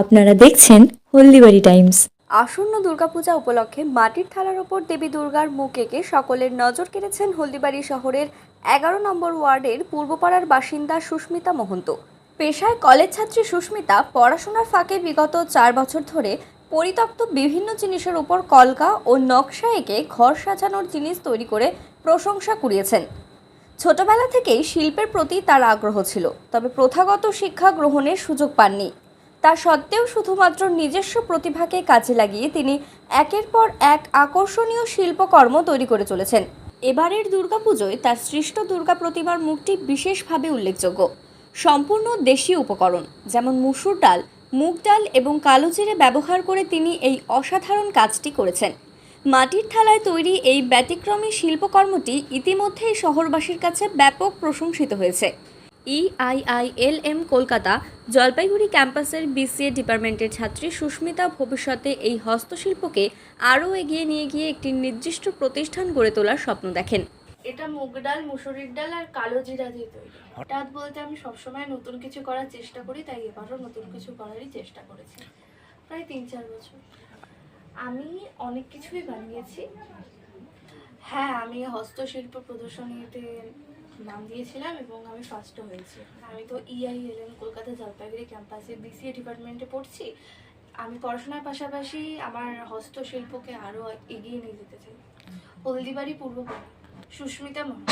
আপনারা দেখছেন হলদিবাড়ি টাইমস। আসন্ন দুর্গাপূজা উপলক্ষে মাটির থালার ওপর দেবী দুর্গার মুখ এঁকে সকলের নজর কেড়েছেন হলদিবাড়ি শহরের এগারো নম্বর ওয়ার্ডের পূর্বপাড়ার বাসিন্দা সুস্মিতা মহন্ত। পেশায় কলেজ ছাত্রী সুস্মিতা পড়াশোনার ফাঁকে বিগত চার বছর ধরে পরিত্যক্ত বিভিন্ন জিনিসের উপর কলকা ও নকশা এঁকে ঘর সাজানোর জিনিস তৈরি করে প্রশংসা কুড়িয়েছেন। ছোটবেলা থেকেই শিল্পের প্রতি তার আগ্রহ ছিল, তবে প্রথাগত শিক্ষা গ্রহণের সুযোগ পাননি। তা সত্ত্বেও শুধুমাত্র নিজস্ব প্রতিভাকে কাজে লাগিয়ে তিনি একের পর এক আকর্ষণীয় শিল্পকর্ম তৈরি করে চলেছেন। এবারের দুর্গাপুজোয় তার সৃষ্ট দুর্গা প্রতিমার মুখটি বিশেষভাবে উল্লেখযোগ্য। সম্পূর্ণ দেশীয় উপকরণ, যেমন মুসুর ডাল, মুগ ডাল এবং কালো জিরে ব্যবহার করে তিনি এই অসাধারণ কাজটি করেছেন। মাটির থালায় তৈরি এই ব্যতিক্রমী শিল্পকর্মটি ইতিমধ্যেই শহরবাসীর কাছে ব্যাপক প্রশংসিত হয়েছে। ইআইআইএলএম কলকাতা, জলপাইগুড়ি ক্যাম্পাসের বিসিএ ডিপার্টমেন্টের ছাত্রী সুস্মিতা ভবিষ্যতে এই হস্তশিল্পকে আরও এগিয়ে নিয়ে গিয়ে একটি নির্দিষ্ট প্রতিষ্ঠান গড়ে তোলার স্বপ্ন দেখেন। এটা মুগ ডাল, মুসুরির ডাল আর কালো জিরা দিয়ে তৈরি। হঠাৎ বলতে আমি সবসময় নতুন কিছু করার চেষ্টা করি, তাই এবারও নতুন কিছু করারই চেষ্টা করেছি। প্রায় তিন চার বছর। আমি অনেক কিছুই বানিয়েছি। হ্যাঁ আমি হস্তশিল্প প্রদর্শনীতে নাম দিয়েছিলাম এবং আমি ফার্স্টও হয়েছি। আমি তো E ইআইএলএম কলকাতা জলপাইগুড়ি ক্যাম্পাসে বিসিএ ডিপার্টমেন্টে পড়ছি। আমি পড়াশোনার পাশাপাশি আমার হস্তশিল্পকে আরও এগিয়ে নিয়ে যেতে চাই। হলদিবাড়ি পূর্ব সুস্মিতা মহন্ত